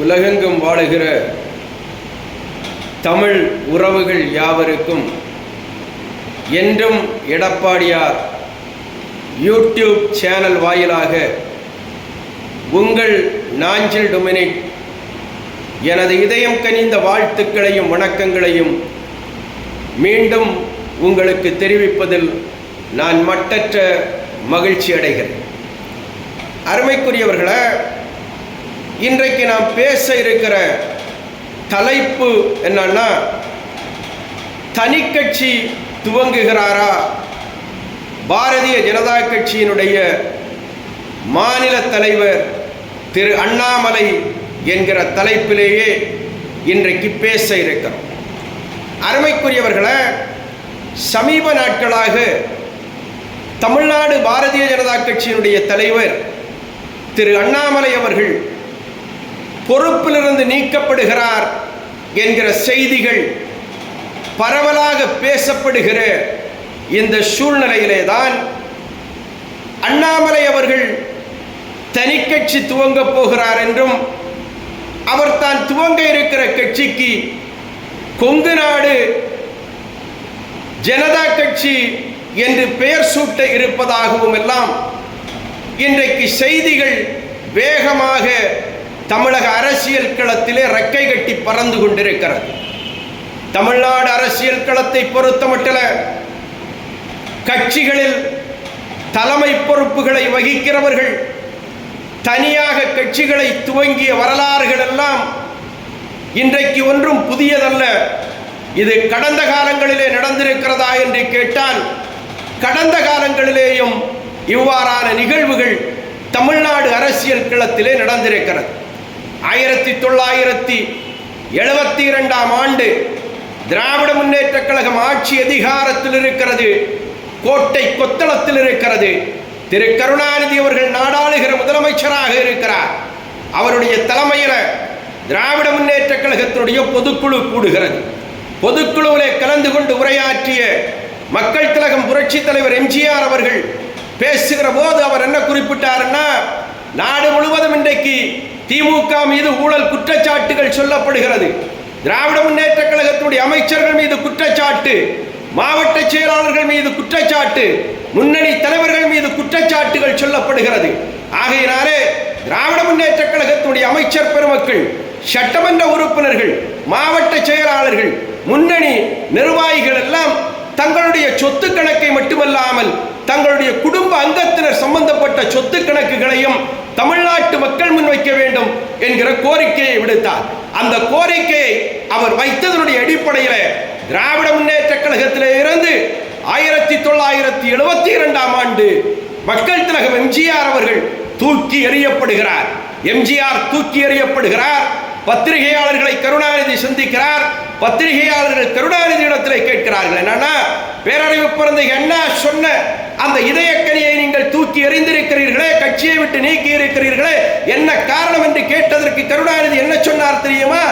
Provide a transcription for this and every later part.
உலகெங்கும் வாழுகிற தமிழ் உறவுகள் யாவருக்கும் என்றும் எடப்பாடியார் யூடியூப் சேனல் வாயிலாக உங்கள் நாஞ்சில் டொமினிக் எனது இதயம் கனிந்த வாழ்த்துக்களையும் வணக்கங்களையும் மீண்டும் உங்களுக்கு தெரிவிப்பதில் நான் மட்டற்ற மகிழ்ச்சி அடைகிறேன். அருமைக்குரியவர்களை இன்றைக்கு நாம் பேச இருக்கிற தலைப்பு என்னன்னா தனிக்கட்சி துவங்குகிறாரா? பாரதிய ஜனதா கட்சியினுடைய மாநில தலைவர் திரு அண்ணாமலை என்கிற தலைப்பிலேயே இன்றைக்கு பேச இருக்கிறோம். அருமைக்குரியவர்களை சமீப நாட்களாக தமிழ்நாடு பாரதிய ஜனதா கட்சியினுடைய தலைவர் திரு அண்ணாமலை அவர்கள் பொறுப்பிலிருந்து நீக்கப்படுகிறார் என்கிற செய்திகள் பரவலாக பேசப்படுகிற இந்த சூழ்நிலையிலே தான் அண்ணாமலை அவர்கள் தனிக்கட்சி துவங்கப் போகிறார் என்றும் அவர் தான் துவங்க இருக்கிற கட்சிக்கு கொங்கு நாடு ஜனதா கட்சி என்று பெயர் சூட்ட இருப்பதாகவும் எல்லாம் இன்றைக்கு செய்திகள் வேகமாக தமிழக அரசியல் களத்திலே ரெக்கை கட்டி பறந்து கொண்டிருக்கிறது. தமிழ்நாடு அரசியல் களத்தை பொறுத்தமட்டில் கட்சிகளில் தலைமை பொறுப்புகளை வகிக்கிறவர்கள் தனியாக கட்சிகளை துவங்கிய வரலாறுகள் எல்லாம் இன்றைக்கு ஒன்றும் புதியதல்ல. இது கடந்த காலங்களிலே நடந்திருக்கிறதா என்று கேட்டால் கடந்த காலங்களிலேயும் இவ்வாறான நிகழ்வுகள் தமிழ்நாடு அரசியல் களத்திலே நடந்திருக்கிறது. ஆயிரத்தி தொள்ளாயிரத்தி எழுபத்தி இரண்டாம் ஆண்டு திராவிட முன்னேற்ற கழகம் ஆட்சி அதிகாரத்தில் இருக்கிறது கோட்டை கொத்தளத்தில் இருக்கிறது. திரு கருணாநிதி அவர்கள் நாடாளுகிற முதலமைச்சராக இருக்கிறார். அவருடைய தலைமையில் திராவிட முன்னேற்ற கழகத்தினுடைய பொதுக்குழு கூடுகிறது. பொதுக்குழுவிலே கலந்து கொண்டு உரையாற்றிய மக்கள் திலகம் புரட்சி தலைவர் எம்ஜிஆர் அவர்கள் பேசுகிற போது அவர் என்ன குறிப்பிட்டாருன்னா நாடு முழுவதும் இன்றைக்கு திமுக மீது ஊழல் குற்றச்சாட்டுகள் சொல்லப்படுகிறது. திராவிட முன்னேற்ற கழகத்தினுடைய அமைச்சர்கள் மீது குற்றச்சாட்டு மாவட்ட செயலாளர்கள் மீது குற்றச்சாட்டு முன்னணி தலைவர்கள் மீது குற்றச்சாட்டுகள் சொல்லப்படுகிறது. ஆகையினாலே திராவிட முன்னேற்ற கழகத்தினுடைய அமைச்சர் பெருமக்கள் சட்டமன்ற உறுப்பினர்கள் மாவட்ட செயலாளர்கள் முன்னணி நிர்வாகிகள் எல்லாம் தங்களுடைய சொத்து கணக்கை மட்டுமல்லாமல் தங்களுடைய குடும்ப அங்கத்தினர் சம்பந்தப்பட்ட சொத்து கணக்குகளையும் தமிழ்நாட்டு மக்கள் முன்வைக்க வேண்டும் என்கிற கோரிக்கையை விடுத்தார். அந்த கோரிக்கையை அவர் வைத்ததனுடைய அடிப்படையில் திராவிட முன்னேற்ற கழகத்திலே இருந்து ஆயிரத்தி தொள்ளாயிரத்தி எழுபத்தி இரண்டாம் ஆண்டு மக்கள் திலகம் எம்ஜிஆர் அவர்கள் தூக்கி எறியப்படுகிறார். எம்ஜிஆர் தூக்கி எறியப்படுகிறார். பத்திரிகையாளர்களை கருணாநிதி சந்திக்கிறார். பத்திரிகையாளர்கள் கருணாநிதி இடத்திலே கேட்கிறார்கள் என்னன்னா பேரறிவு பிறந்த என்ன? சொன்ன அந்த இதயக்கனியை நீங்கள் தூக்கி எறிந்திருக்கிறீர்களே கட்சியை விட்டு நீக்கி இருக்கிறீர்களே என்ன காரணம் என்று கேட்டதற்கு கருணாநிதி என்ன சொன்னார் தெரியுமா?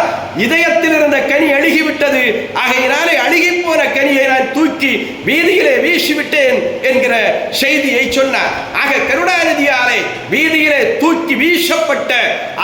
இதயத்தில் இருந்த கனி அழுகிவிட்டது. ஆகையினாலே அழுகி போன கனியை நான் தூக்கி வீதியிலே வீசிவிட்டேன் என்கிற செய்தியை சொன்னார். ஆக கருணாநிதியாலே வீதியிலே தூக்கி வீசப்பட்ட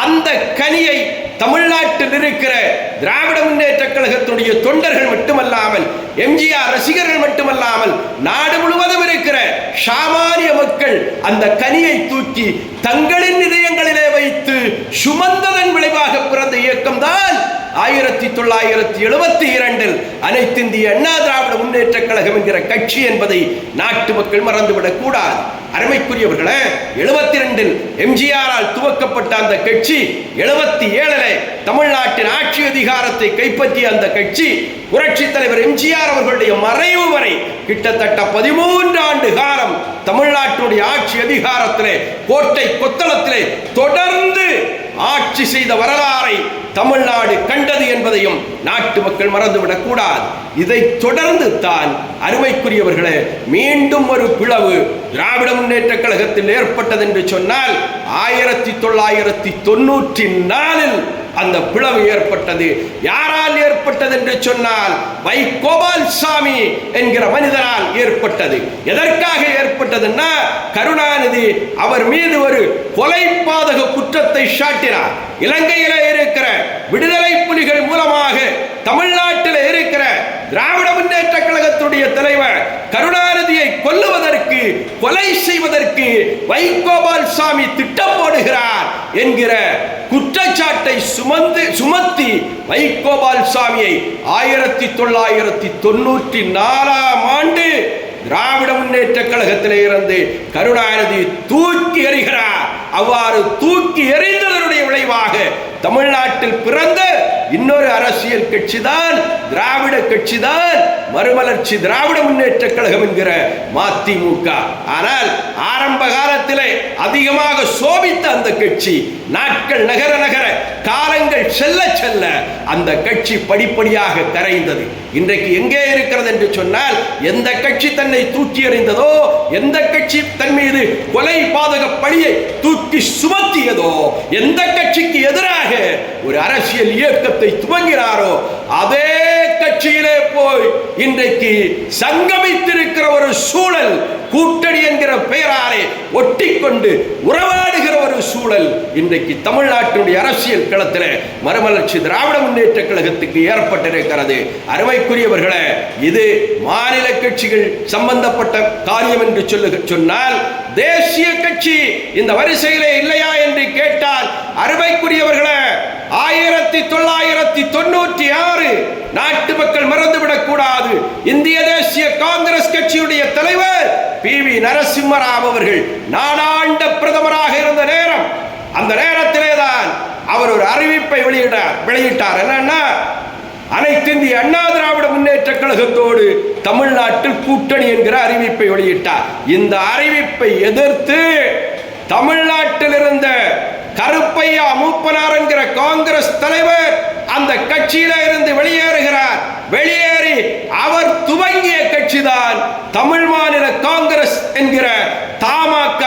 அந்த கனியை தமிழ்நாட்டில் இருக்கிற திராவிட முன்னேற்ற கழகத்துடைய தொண்டர்கள் மட்டுமல்லாமல் எம்ஜிஆர் ரசிகர்கள் மட்டுமல்லாமல் நாடு முழுவதும் இருக்கிற சாமானிய மக்கள் அந்த கனியை தூக்கி தங்களின் இதயங்களிலே வைத்து சுமந்ததன் விளைவாக பிறந்த இயக்கம் தான் ஆயிரத்தி தொள்ளாயிரத்தி எழுபத்தி இரண்டில் அனைத்திந்திய அண்ணா திராவிட முன்னேற்ற கழகம் என்கிற கட்சி என்பதை நாட்டு மக்கள் மறந்துவிடக் கூடாது. அருமைக்குரியவர்களே எழுபத்தி ரெண்டில் எம்ஜிஆரால் துவக்கப்பட்ட அந்த கட்சி எழுபத்தி ஏழிலே தமிழ்நாட்டின் ஆட்சி அதிகாரத்தை கைப்பற்றிய அந்த கட்சி புரட்சி தலைவர் எம்ஜிஆர் அவர்களுடைய மறைவு வரை கிட்டத்தட்ட பதிமூன்று ஆண்டு காலம் தமிழ்நாட்டினுடைய ஆட்சி அதிகாரத்திலே கோட்டை கொத்தளத்திலே தொடர்ந்து ஆட்சி செய்த வரலாறை தமிழ்நாடு கண்டது என்பதையும் நாட்டு மக்கள் மறந்துவிடக் கூடாது. இதை தொடர்ந்து தான் அருமைக்குரியவர்களே மீண்டும் ஒரு பிளவு திராவிட முன்னேற்ற கழகத்தில் ஏற்பட்டது என்று சொன்னால் ஆயிரத்தி தொள்ளாயிரத்தி தொண்ணூற்றி நாலில் அந்த பிளவு ஏற்பட்டது. யாரால் ஏற்பட்டது என்று சொன்னால் வை கோபால் சாமி என்கிற மனிதனால் ஏற்பட்டது. எதற்காக ஏற்பட்டதுன்னா கருணாநிதி அவர் மீது ஒரு கொலை பாதக குற்றத்தை சாட்டினார். இலங்கையில இருக்கிற விடுதலை புலிகள் மூலமாக தமிழ்நாட்டில் இருக்கிற திராவிட முன்னேற்ற கழகத்துடைய தலைவர் கருணாநிதியை கொல்லுவதற்கு கொலை செய்வதற்கு வைகோபால் சாமி திட்டம் போடுகிறார் என்கிற குற்றச்சாட்டை சுமந்து சுமத்தி வைகோபால் சாமியை ஆயிரத்தி தொள்ளாயிரத்தி தொண்ணூற்றி நாலாம் ஆண்டு திராவிட முன்னேற்ற கழகத்தில் இருந்து கருணாநிதி தூக்கி எறிகிறார். அவ்வாறு தூக்கி எறிந்ததனுடைய விளைவாக தமிழ்நாட்டில் பிறந்த இன்னொரு அரசியல் கட்சி தான் திராவிட கட்சி தான் மறுமலர்ச்சி திராவிட முன்னேற்ற கழகம் என்கிற மதிமுக. ஆனால் ஆரம்ப காலத்திலே அதிகமாக சோபித்த அந்த கட்சி நாட்கள் நகர நகர காலங்கள் செல்ல செல்ல அந்த கட்சி படிப்படியாக கரைந்தது. இன்றைக்கு எங்கே இருக்கிறது என்று சொன்னால் எந்த கட்சி தன்னை தூக்கி எறிந்ததோ எந்த கட்சி தன் மீது கொலை பாதக பழியை தூக்கி சுமத்தியதோ எந்த கட்சிக்கு எதிராக ஒரு அரசியல் இயக்கத்தை துவங்கினாரோ அதே கட்சியிலே போய் இன்றைக்கு சங்கமித்திருக்கிற ஒரு சூழல் கூட்டணி என்கிற பெயராலே ஒட்டி கொண்டு உறவாடுகிற ஒரு சூழல் இன்றைக்கு தமிழ்நாட்டினுடைய அரசியல் களத்தில் மறுமலர்ச்சி திராவிட முன்னேற்ற கழகத்துக்கு ஏற்பட்டிருக்கிறது. அருமைக்குரியவர்களே இது மாநில கட்சிகள் சம்பந்தப்பட்ட காரியம் என்று சொல்லுக சொன்னால் தேசிய கட்சி இந்த வரிசையிலே இல்லையா என்று கேட்டால் அருமைக்குரியவர்களே ஆயிரத்தி தொள்ளாயிரத்தி தொண்ணூற்றி ஆறு நாட்டு மக்கள் மறந்துவிடக் கூடாது இந்திய தேசிய காங்கிரஸ் கட்சியுடைய தலைவர் பி வி நரசிம்மராவ் அவர்கள் நாடாண்ட பிரதமராக இருந்த நேரம் அந்த நேரத்திலே தான் அவர் ஒரு அறிவிப்பை வெளியிட்டார் வெளியிட்டார். என்னன்னா அனைத்து இந்திய அண்ணா திராவிட முன்னேற்ற கழகத்தோடு தமிழ்நாட்டில் கூட்டணி என்கிற அறிவிப்பை வெளியிட்டார். இந்த அறிவிப்பை எதிர்த்து தமிழ்நாட்டில் இருந்த கருப்பையா மூப்பனார் என்கிற காங்கிரஸ் தலைவர் அந்த கட்சியில இருந்து வெளியேறுகிறார். வெளியேறி அவர் துவங்கிய கட்சிதான் தமிழ் மாநில காங்கிரஸ் என்கிற தமாக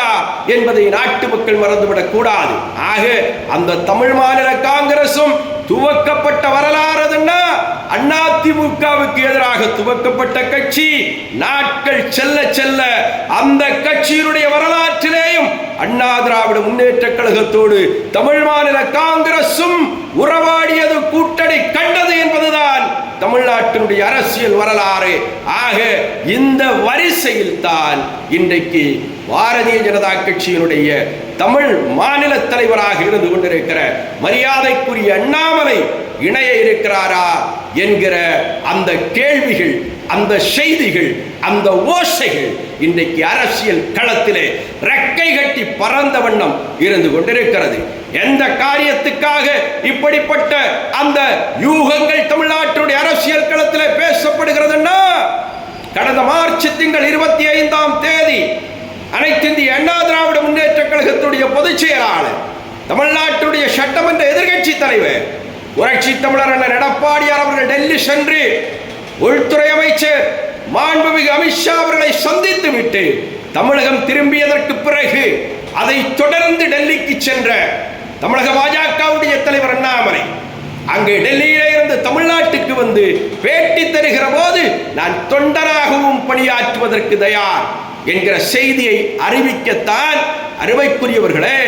என்பதை நாட்டு மக்கள் மறந்துவிடக் கூடாது. ஆக அந்த தமிழ் மாநில காங்கிரசும் துவக்கப்பட்ட வரலாறுன்னா அதிமுகவுக்கு எதிராக துவக்கப்பட்ட கட்சி. நாட்கள் செல்ல செல்ல அந்த கட்சியினுடைய வரலாற்றிலேயும் அண்ணா திராவிட முன்னேற்ற கழகத்தோடு தமிழ் மாநில காங்கிரசும் உறவாடியது கூட்டணி கண்டது என்பதுதான் தமிழ்நாட்டினுடைய அரசியல் வரலாறு. ஆக இந்த வரிசையில் தான் இன்றைக்கு பாரதிய ஜனதா கட்சியினுடைய தமிழ் மாநில தலைவராக இருந்து கொண்டிருக்கிற மரியாதைக்குரிய அண்ணாமலை இணைய இருக்கிறாரா என்கிற அந்த கேள்விகள் அந்த செய்திகள் அந்த ஓசைகள் இன்றைக்கு அரசியல் களத்திலே ரெக்கை கட்டி பறந்த வண்ணம் இருந்து கொண்டிருக்கிறது. எந்த காரியத்துக்காக இப்படிப்பட்ட அந்த யூகங்கள் தமிழ்நாட்டுடைய அரசியல் களத்திலே பேசப்படுகிறதுன்னா கடந்த மார்ச் திங்கள் இருபத்தி ஐந்தாம் தேதி அனைத்து இந்திய அண்ணா திராவிட முன்னேற்ற கழகத்துடைய பொதுச் செயலாளர் தமிழ்நாட்டுடைய சட்டமன்ற எதிர்கட்சி தலைவர் புரட்சி தமிழர் அண்ணன் எடப்பாடியார் அவர்கள் டெல்லி சென்று உள்துறை அமைச்சர் மாண்புமிகு அமித்ஷா அவர்களை சந்தித்து விட்டு தமிழகம் திரும்பியதற்கு பிறகு அதை தொடர்ந்து டெல்லிக்கு சென்ற தமிழக பாஜகவுடைய தலைவர் அண்ணாமலை. அங்கே டெல்லியிலே இருந்து தமிழ்நாட்டுக்கு வந்து பேட்டி தருகிற போது நான் தொண்டராகவும் பணியாற்றுவதற்கு தயார். என்கிற செய்தியை அறிவிக்கத்தான் அருமைக்குரியவர்களே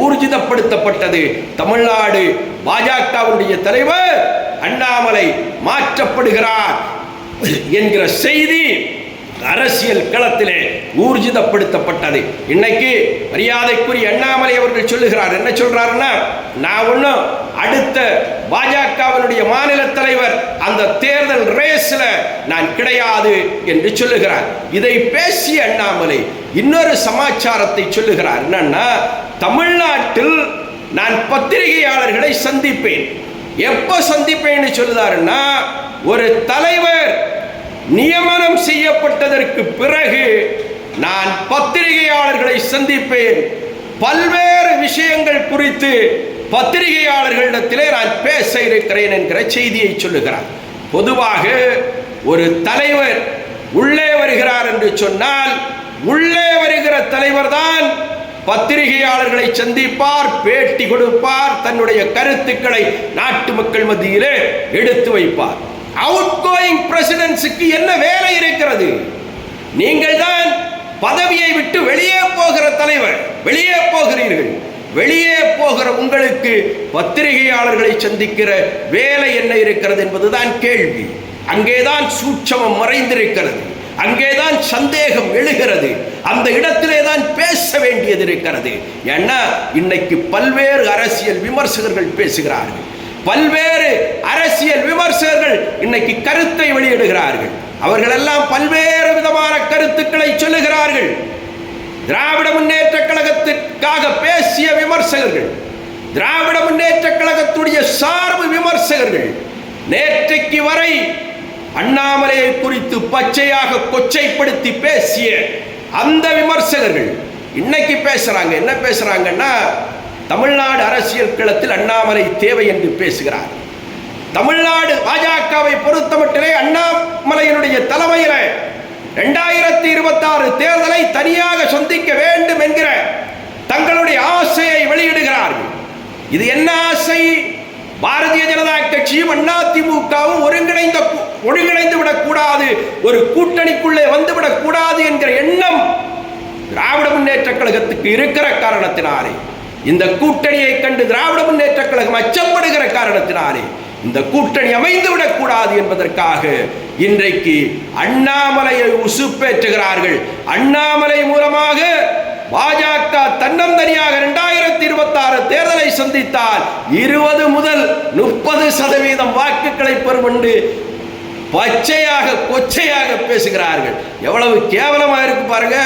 ஊர்ஜிதப்படுத்தப்பட்டது. தமிழ்நாடு பாஜகவுடைய தலைவர் அண்ணாமலை மாற்றப்படுகிறார் என்கிற செய்தி அரசியல் களத்திலே ஊர்ஜிதப்படுத்தப்பட்டது. இன்னைக்கு மரியாதைக்குரிய அண்ணாமலை அவர்கள் சொல்லுகிறார். என்ன சொல்றாருன்னா நான் ஒன்றும் அடுத்த பாஜகவினுடைய மாநில தலைவர் அந்த தேர்தல் ரேஸ்ல நான் கிடையாது என்று சொல்லுகிறார். இதை பேசிய அண்ணாமலை இன்னொரு சமாச்சாரத்தை சொல்லுகிறார். என்னன்னா தமிழ்நாட்டில் நான் பத்திரிகையாளர்களை சந்திப்பேன். எப்போ சந்திப்பேன்னு சொல்லுதாருன்னா ஒரு தலைவர் நியமனம் செய்யப்பட்டதற்கு பிறகு நான் பத்திரிகையாளர்களை சந்திப்பேன். பல்வேறு விஷயங்கள் குறித்து பத்திரிகையாளர்களிடத்திலே நான் பேச இருக்கிறேன் என்கிற செய்தியை சொல்லுகிறார். பொதுவாக ஒரு தலைவர் உள்ளே வருகிறார் என்று சொன்னால் உள்ளே வருகிற தலைவர் தான் பத்திரிகையாளர்களை சந்திப்பார் பேட்டி கொடுப்பார் தன்னுடைய கருத்துக்களை நாட்டு மக்கள் மத்தியிலே எடுத்து வைப்பார். அவுட் கோயிங் பிரசிடென்ட்ஸுக்கு என்ன வேலை இருக்கிறது? நீங்கள் தான் பதவியை விட்டு வெளியே போகிற தலைவர் வெளியே போகிறீர்கள். வெளியே போகிற உங்களுக்கு பத்திரிகையாளர்களை சந்திக்கிற வேலை என்ன இருக்கிறது என்பதுதான் கேள்வி. அங்கேதான் சூட்சமம் மறைந்திருக்கிறது. அங்கேதான் சந்தேகம் எழுகிறது. அந்த இடத்திலே தான் பேச வேண்டியது இருக்கிறது. ஏன்னா இன்னைக்கு பல்வேறு அரசியல் விமர்சகர்கள் பேசுகிறார்கள். பல்வேறு அரசியல் விமர்சகர்கள் இன்னைக்கு கருத்தை வெளியிடுகிறார்கள். அவர்கள் எல்லாம் பல்வேறு விதமான கருத்துக்களை சொல்லுகிறார்கள். திராவிட முன்னேற்ற கழகத்திற்காக பேசிய விமர்சகர்கள் திராவிட முன்னேற்ற கழகத்துடைய சார்பு விமர்சகர்கள் நேற்றைக்கு வரை அண்ணாமலையை குறித்து பச்சையாக கொச்சைப்படுத்தி பேசிய அந்த விமர்சகர்கள் இன்னைக்கு பேசுறாங்க. என்ன பேசுறாங்கன்னா தமிழ்நாடு அரசியல் களத்தில் அண்ணாமலை தேவை என்று பேசுகிறார். தமிழ்நாடு பாஜகவை பொறுத்தமட்டிலே அண்ணாமலையினுடைய தலைமையில இரண்டாயிரத்தி இருபத்தி ஆறு தேர்தலை தனியாக சந்திக்க வேண்டும் என்கிற தங்களுடைய ஆசையை வெளியிடுகிறார்கள். இது என்ன ஆசை? பாரதிய ஜனதா கட்சியும் அதிமுகவும் ஒருங்கிணைந்த ஒருங்கிணைந்து விடக்கூடாது ஒரு கூட்டணிக்குள்ளே வந்து விடக்கூடாது என்கிற எண்ணம் திராவிட முன்னேற்ற கழகத்துக்கு இருக்கிற காரணத்தினாலே. இந்த கூட்டணியை கண்டு திராவிட முன்னேற்ற கழகம் அச்சப்படுகிற காரணத்தினாலே இந்த கூட்டணி அமைந்துவிடக் கூடாது என்பதற்காக இன்றைக்கு அண்ணாமலையை உசுப்பேற்றுகிறார்கள். அண்ணாமலை மூலமாக பாஜக தன்னந்தனியாக இரண்டாயிரத்தி இருபத்தி ஆறு தேர்தலை சந்தித்தால் இருபது முதல் முப்பது சதவீதம் வாக்குகளை பெறும் என்று பச்சையாக கொச்சையாக பேசுகிறார்கள். எவ்வளவு கேவலமாக இருக்கு பாருங்க.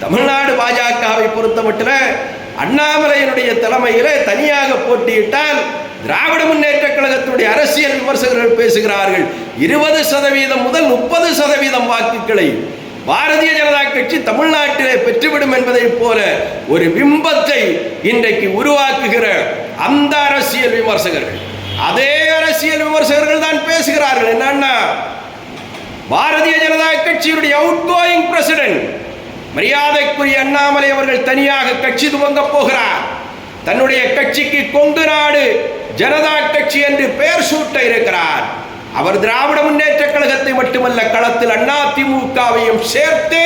தமிழ்நாடு பாஜகவை பொறுத்த மட்டும் அண்ணாமலையினுடைய தலைமையிலே தனியாக போட்டியிட்டால் திராவிட முன்னேற்ற கழகத்தினுடைய அரசியல் விமர்சகர்கள் பேசுகிறார்கள். இருபது சதவீதம் முதல் முப்பது சதவீதம் வாக்குகளை பாரதிய ஜனதா கட்சி தமிழ்நாட்டிலே பெற்றுவிடும் என்பதைப் போல ஒரு பிம்பத்தை இன்றைக்கு உருவாக்குகிற அந்த அரசியல் விமர்சகர்கள். அதே அரசியல் விமர்சகர்கள் தான் பேசுகிறார்கள். என்னன்னா பாரதிய ஜனதா கட்சியினுடைய அவுட் கோயிங் பிரசிடென்ட் மரியாதைக்குரிய அண்ணாமலை அவர்கள் தனியாக கட்சி துவங்க போகிறார். தன்னுடைய கட்சிக்கு கொங்கு நாடு ஜனதா கட்சி என்று பெயர் சூட்ட இருக்கிறார். அவர் திராவிட முன்னேற்ற கழகத்தை மட்டுமல்ல களத்தில் அண்ணா திமுகவையும் சேர்த்து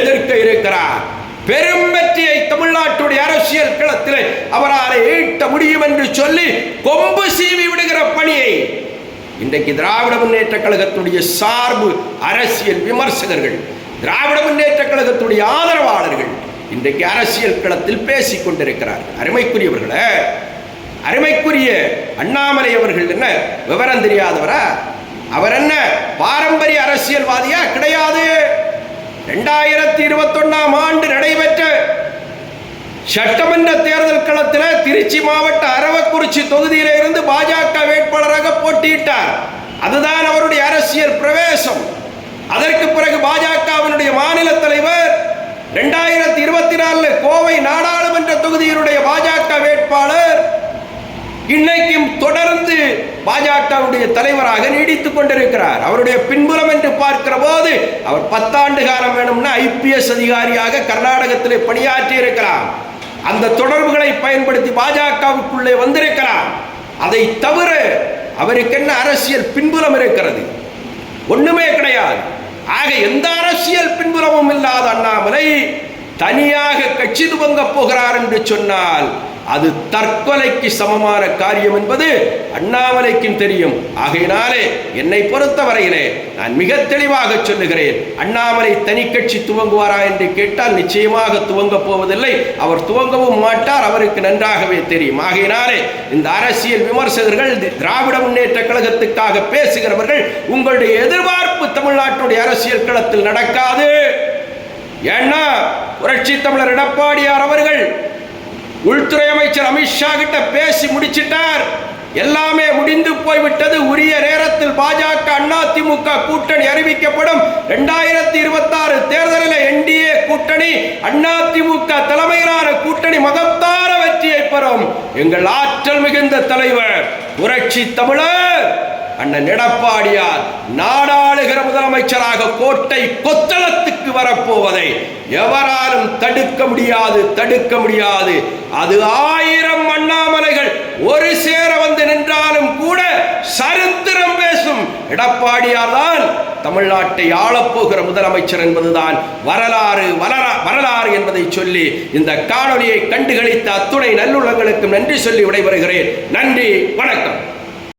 எதிர்க்க இருக்கிறார். பெரும் வெற்றியை தமிழ்நாட்டுடைய அரசியல் களத்தில் அவரால் ஈட்ட முடியும் என்று சொல்லி கொம்பு சீவி விடுகிற பணியை இன்றைக்கு திராவிட முன்னேற்ற கழகத்துடைய சார்பு அரசியல் விமர்சகர்கள் திராவிட முன்னேற்ற கழகத்துடைய ஆதரவாளர்கள் இன்றைக்கு அரசியல் களத்தில் பேசிக் கொண்டிருக்கிறார்கள் அருமைக்குரியவர்களே அருமைக்குரிய அண்ணாமலை அவர்கள் என்ன விவரம் தெரியாதவரா? அவர் என்ன பாரம்பரிய அரசியல்வாதியா? கிடையாது. ரெண்டாயிரத்தி இருபத்தொன்னாம் ஆண்டு நடைபெற்ற சட்டமன்ற தேர்தல் களத்தில் திருச்சி மாவட்ட அரவக்குறிச்சி தொகுதியிலிருந்து பாஜக வேட்பாளராக போட்டியிட்டார். அதுதான் அவருடைய அரசியல் பிரவேசம். அதற்கு பிறகு பாஜகவினுடைய மாநில தலைவர் இரண்டாயிரத்தி இருபத்தி நாலு கோவை நாடாளுமன்ற தொகுதியினுடைய பாஜக வேட்பாளர் இன்னைக்கும் தொடர்ந்து பாஜகவுடைய தலைவராக நீடித்துக் கொண்டிருக்கிறார். அவருடைய பின்புலம் என்று பார்க்கிற போது அவர் பத்தாண்டு காலம் வேணும்னா ஐபிஎஸ் அதிகாரியாக கர்நாடகத்திலே பணியாற்றி இருக்கிறார் அந்த தொடர்புகளை பயன்படுத்தி பாஜகவுக்குள்ளே வந்திருக்கிறார். அதை தவிர அவருக்கு என்ன அரசியல் பின்புலம் இருக்கிறது? ஒண்ணுமே கிடையாது. ஆக எந்த அரசியல் பின்புறமும் இல்லாத அண்ணாமலை தனியாக கட்சி துவங்கப் போகிறார் என்று சொன்னால் அது தற்கொலைக்கு சமமான காரியம் என்பது அண்ணாமலைக்கும் தெரியும். ஆகையினாலே என்னை பொறுத்தவரையிலே நான் மிக தெளிவாக சொல்லுகிறேன். அண்ணாமலை தனி கட்சி துவங்குவாரா என்று கேட்டால் நிச்சயமாக துவங்கப் போவதில்லை. அவர் துவங்கவும் மாட்டார் அவருக்கு நன்றாகவே தெரியும். ஆகையினாலே இந்த அரசியல் விமர்சகர்கள் திராவிட முன்னேற்ற கழகத்துக்காக பேசுகிறவர்கள் உங்களுடைய எதிர்பார்ப்பு தமிழ்நாட்டுடைய அரசியல் களத்தில் நடக்காது. ஏன்னா புரட்சி தமிழர் எடப்பாடியார் அவர்கள் உள்துறை அமைச்சர் அமித்ஷா கிட்ட பேசி முடிச்சிட்டார். எல்லாமே முடிந்து போய்விட்டது. உரிய நேரத்தில் பாஜக அண்ணா திமுக கூட்டணி அறிவிக்கப்படும். இரண்டாயிரத்தி இருபத்தி ஆறு தேர்தலில் என்டிஏ கூட்டணி அண்ணா திமுக தலைமையிலான கூட்டணி மகத்தான வெற்றியை பெறும். எங்கள் ஆற்றல் மிகுந்த தலைவர் புரட்சி தமிழர்! அண்ணன் எடப்பாடியார் நாடாளுகிற முதலமைச்சராக கோட்டை கொத்தளத்துக்கு வரப்போவதை எவராலும் தடுக்க முடியாது தடுக்க முடியாது. அது ஆயிரம் அண்ணாமலைகள் ஒரு சேர வந்து நின்றாலும் கூட சரித்திரம் பேசும். எடப்பாடியார் தான் தமிழ்நாட்டை ஆளப்போகிற முதலமைச்சர் என்பதுதான் வரலாறு வளரா வரலாறு என்பதை சொல்லி இந்த காணொலியை கண்டுகளித்த அத்துணை நல்லுள்ளங்களுக்கும் நன்றி சொல்லி விடைபெறுகிறேன். நன்றி வணக்கம்.